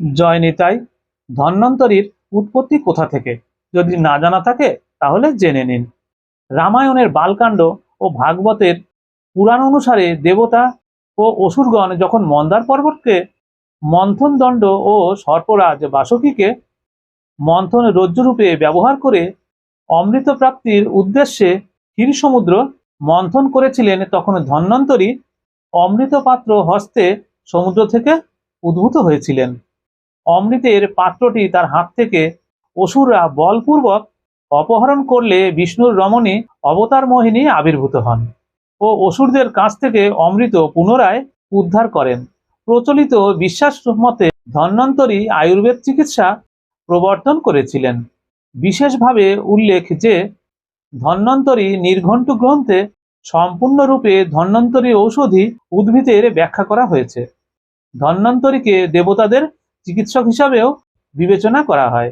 জয় নিতাই ধন্বন্তরীর উৎপত্তি কোথা থেকে? যদি না জানা থাকে, তাহলে জেনে নিন। রামায়ণের বালকাণ্ড ও ভাগবতের পুরাণ অনুসারে দেবতা ও অসুরগণ যখন মন্দার পর্বতকে মন্থন দণ্ড ও সর্পরাজ বাসুকীকে মন্থন রজ্জুরূপে ব্যবহার করে অমৃত প্রাপ্তির উদ্দেশ্যে ক্ষীর সমুদ্র মন্থন করেছিলেন, তখন ধন্বন্তরী অমৃত পাত্র হস্তে সমুদ্র থেকে উদ্ভূত হয়েছিলেন। অমৃতের পাত্রটি তার হাত থেকে অসুররা বলপূর্বক অপহরণ করলে বিষ্ণুর রমণী অবতার মোহিনী আবির্ভূত হন ও অসুরদের কাছ থেকে অমৃত পুনরায় উদ্ধার করেন। প্রচলিত বিশ্বাস মতে ধন্বন্তরী আয়ুর্বেদ চিকিৎসা প্রবর্তন করেছিলেন। বিশেষভাবে উল্লেখ যে, ধন্বন্তরী নির্ঘণ্ট গ্রন্থে সম্পূর্ণরূপে ধন্বন্তরী ঔষধি উদ্ভিদের ব্যাখ্যা করা হয়েছে। ধন্বন্তরীকে দেবতাদের চিকিৎসক হিসাবেও বিবেচনা করা হয়।